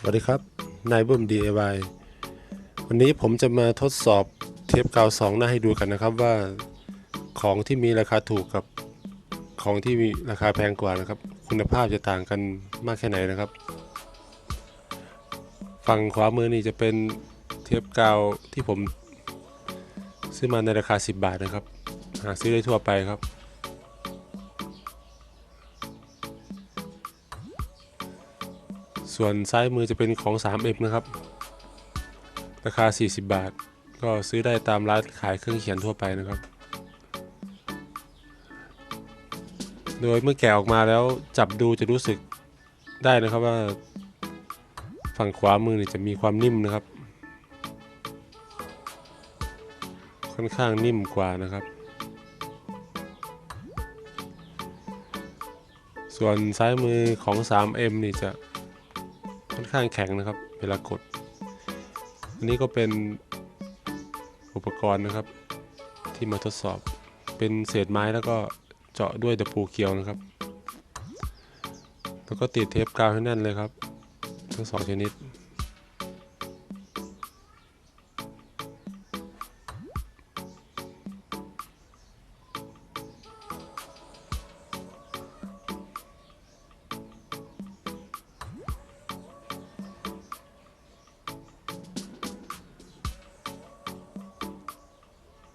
สวัสดีครับ นายเบิ้ม DIY วันนี้ผมจะมาทดสอบเทปกาวสองหน้าให้ดูกันนะครับว่าของที่มีราคาถูกกับของที่มีราคาแพงกว่านะครับ คุณภาพจะต่างกันมากแค่ไหนนะครับ ฝั่งขวามือนี่จะเป็นเทปกาวที่ผมซื้อมาในราคา 10 บาทนะครับ หาซื้อได้ทั่วไปครับ ส่วนซ้ายมือจะเป็นของ 3M นะครับ ราคา 40 บาท ก็ซื้อได้ตามร้านขายเครื่องเขียนทั่วไปนะครับ โดยเมื่อแกะออกมาแล้วจับดูจะรู้สึกได้นะครับว่า ฝั่งขวามือจะมีความนิ่มนะครับ ค่อนข้างนิ่มกว่านะครับส่วนซ้ายมือของ 3M นี่จะ ค่อนข้างแข็งนะครับ เวลากด อันนี้ก็เป็นอุปกรณ์นะครับ ที่มาทดสอบเป็นเศษไม้แล้วก็เจาะด้วยตะปูเกียวนะครับ แล้วก็ติดเทปกาวให้แน่นเลยครับ ทั้งสองชนิด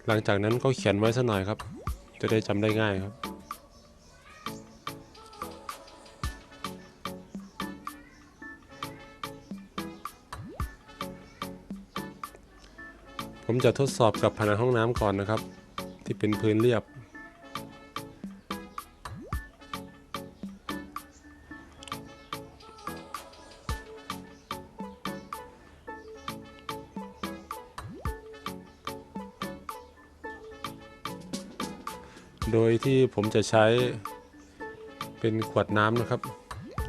หลังจากนั้นก็เขียนไว้สักหน่อยครับ จะได้จำได้ง่ายครับผมจะทดสอบกับผนังห้องน้ำก่อนนะครับ ที่เป็นพื้นเรียบ โดยที่ผมจะใช้เป็นขวดน้ำนะครับ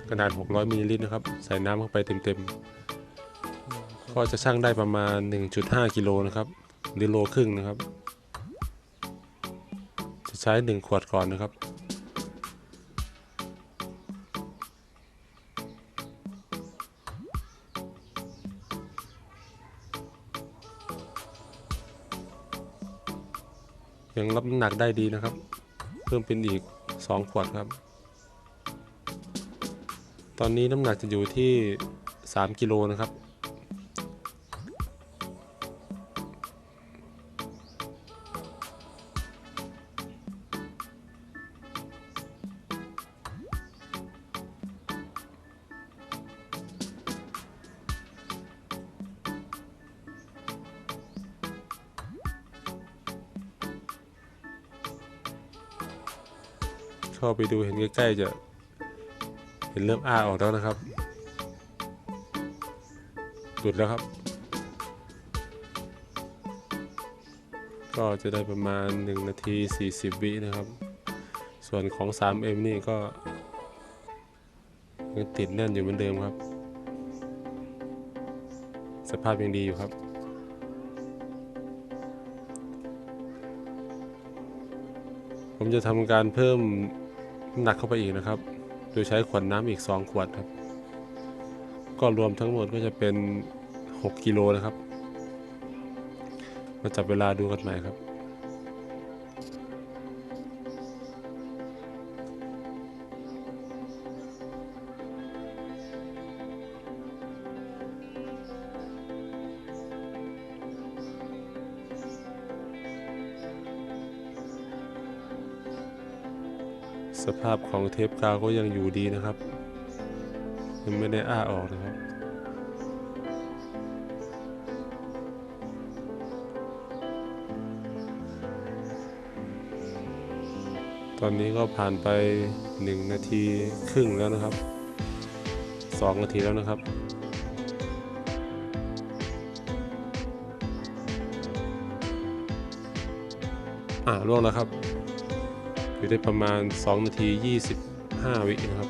ขนาด 600มิลลิลิตรนะครับ ใส่น้ำเข้าไปเต็มๆ ก็จะชั่งได้ประมาณ 1.5 กิโลนะครับ หรือโลครึ่งนะครับ จะใช้ 1 ขวดก่อนนะครับ ยังรับน้ำหนักได้ดีนะครับ เพิ่มเป็นอีก 2 ขวดครับ ตอนนี้น้ำหนักจะอยู่ที่ 3 กิโลนะครับ เข้าไปดูเห็นใกล้ๆจะเห็นเริ่มอ้าออกแล้วนะครับหลุดแล้วครับ ก็จะได้ประมาณ 1 นาที 40 วินะครับ ส่วนของ 3M นี่ก็ยังติดแน่นอยู่เหมือนเดิมครับ สภาพยังดีอยู่ครับผมจะทำการเพิ่ม หนักเข้าไปอีกนะครับ โดยใช้ขวดน้ำอีก 2 ขวดครับ ก็รวมทั้งหมดก็จะเป็น 6 กิโลนะครับ มาจับเวลาดูกันใหม่ครับ สภาพของเทปกาวก็ยังอยู่ดีนะครับยังไม่ได้อ้าออกนะครับ ตอนนี้ก็ผ่านไป 1 นาทีครึ่งแล้วนะครับ 2 นาทีแล้วนะครับอ่าล่วงแล้วครับ อยู่ได้ประมาณ 2 นาที 25 วินะครับ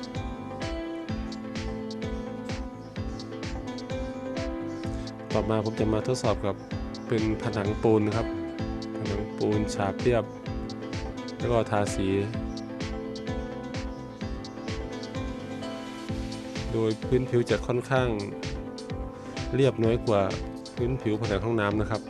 ต่อมาผมจะมาทดสอบกับเป็นผนังปูนนะครับ ผนังปูนฉาบเรียบ แล้วก็ทาสี โดยพื้นผิวจะค่อนข้างเรียบน้อยกว่าพื้นผิวผนังห้องน้ำนะครับ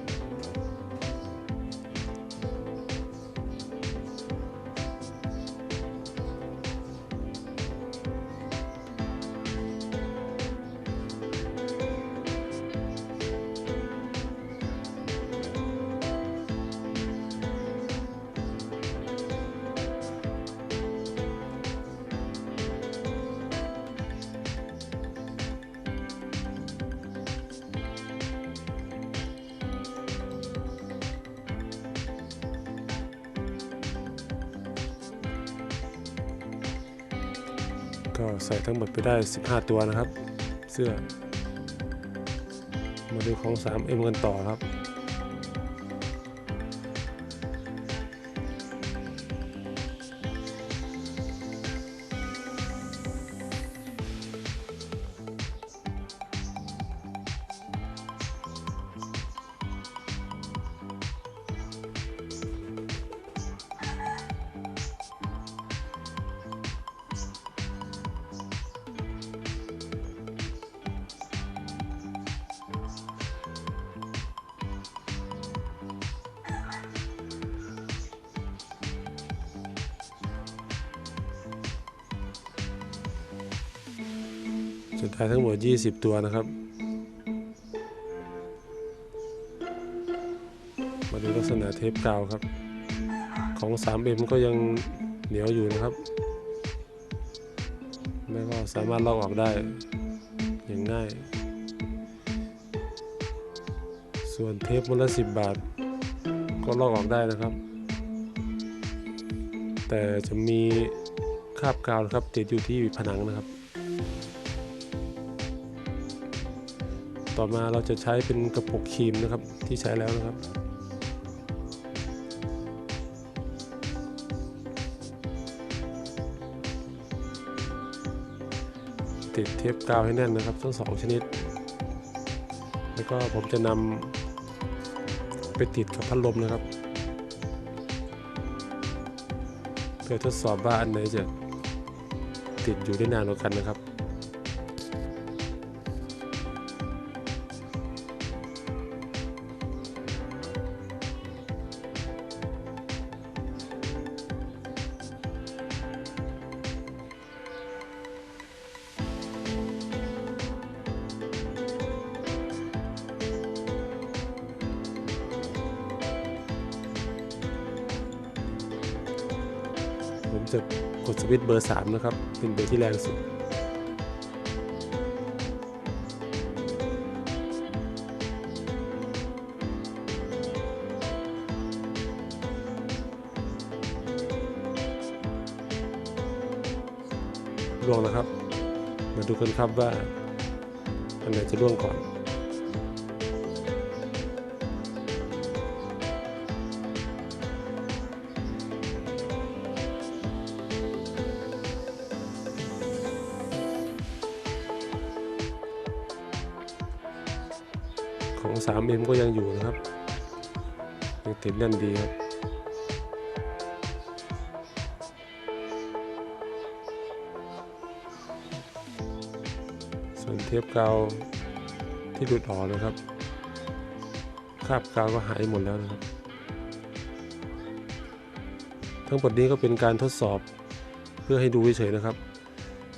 ก็ใส่ทั้งหมดไปได้ 15 ตัวนะครับ เสื้อ มาดูของ 3M กันต่อครับ สุดท้ายทั้งหมด 20 ตัวนะครับ มาดูลักษณะเทปกาวครับ ของ 3M ก็ยังเหนียวอยู่นะครับแล้วก็สามารถลอกออกได้อย่างง่าย ส่วนเทปมันละ 10 บาท ก็ลอกออกได้นะครับ แต่จะมีคราบกาวนะครับติดอยู่ที่ผนังนะครับ ต่อมาเราจะใช้เป็นกระปุกครีมนะครับที่ใช้แล้วนะครับ ติดเทปกาวให้แน่นนะครับทั้งสองชนิด แล้วก็ผมจะนำไปติดกับพัดลมนะครับ เพื่อทดสอบว่าอันไหนจะติดอยู่ได้นานกว่ากันนะครับ จะกดสวิตช์เบอร์ 3 นะครับ เป็นเบอร์ที่แรงสุดล่วงนะครับ มาดูกันครับว่า อันไหนจะล่วงก่อน ของ 3M ก็ยังอยู่นะครับยังติดแน่นดีครับส่วนเทปกาวที่หลุดออกนะครับ คราบกาวก็หายหมดแล้วนะครับ ทั้งหมดนี้ก็เป็นการทดสอบเพื่อให้ดูเฉยๆนะครับ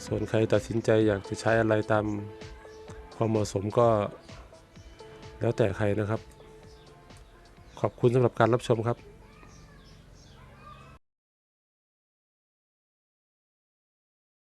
ส่วนใครตัดสินใจอยากจะใช้อะไรตามความเหมาะสมก็ แล้วแต่ใครนะครับ ขอบคุณสำหรับการรับชมครับ